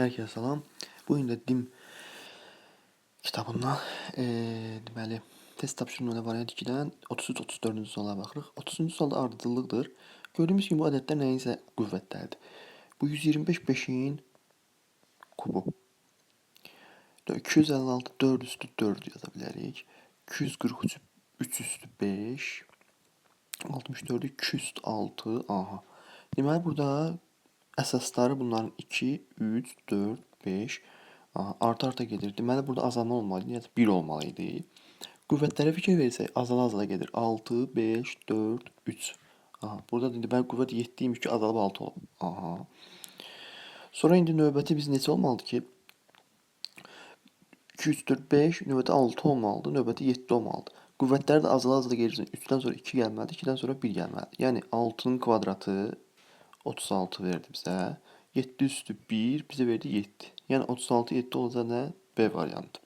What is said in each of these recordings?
Herkese salam. Bu gün də DİM kitabından eee deməli test tapşırığına variant 2-dən 33-34-cü suala baxırıq. 30-cu sualda ardıcıllıqdır. Gördüyümüz kimi bu ədədlər nəyinsə qüvvətlərdir. Bu 125 5-in kubu. 256 4 üstü 4 yaza bilərik. 243 3 üstü 5 64 2 üstü 6 aha. Deməli burada əsasları bunların 2 3 4 5 aha, arta arta gedir. Deməli burada azalma olmalıydı. Yəni 1 olmalıydı. Qüvvətlərə fikir versək azala azala gedir. 6 5 4 3 Aha, burada da deməli qüvvət 7 imiş ki azalıb 6 olub. Aha. Sonra indi növbəti biz neçə olmalıdır ki? 2, 3, 4, 5, növbəti 6 olmalıdır, növbəti 7 olmalıdır. Qüvvətləri də azala azala gedirsin. 3-dən sonra 2 gəlməlidir, 2-dən sonra 1 gəlməlidir. Yəni 6-nın kvadratı 36 verdi bizə. 7 üstü 1 bizə verdi 7. Yəni 36 7 olacaq nə? B variantı.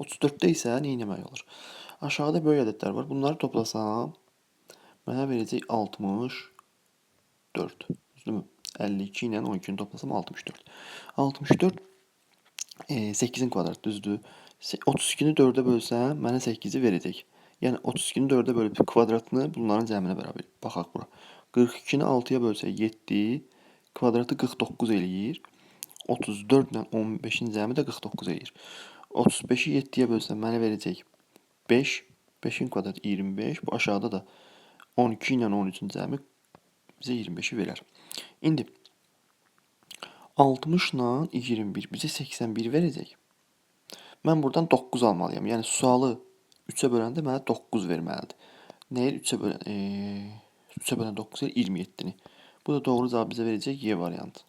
34-də isə nə etmək olur? Aşağıda böyük ədədlər var. Bunları toplasam mənə verəcək 64. Düzdürmü? 52 ilə 12-ni toplasam 64. 64 e, 8-in kvadratı düzdür. Se- 32-ni 4-ə bölsəm mənə 8-i verəcək. Yəni 32-ni 4-ə bölüb kvadratını bunların cəminə bərabər. Baxaq bura. 42-ni 6-ya bölsək 7, kvadratı 49 eləyir. 34 ilə 15-in cəmi də 49 eləyir. 35-i 7-yə bölsəm mənə verəcək 5, 5-in kvadratı 25. Bu aşağıda da 12 ilə 13-ün cəmi bizə 25-i verər. İndi 60 ilə 21 bizə 81 verəcək. Mən buradan 9 almalıyam. Yəni sualı 3-ə böləndə mənə 9 verməlidir. Nəyi 3-ə bölən, e, 3-ə bölən 9 eləyir 27-ni. Bu da doğru cavab bizə verəcək Y variantı.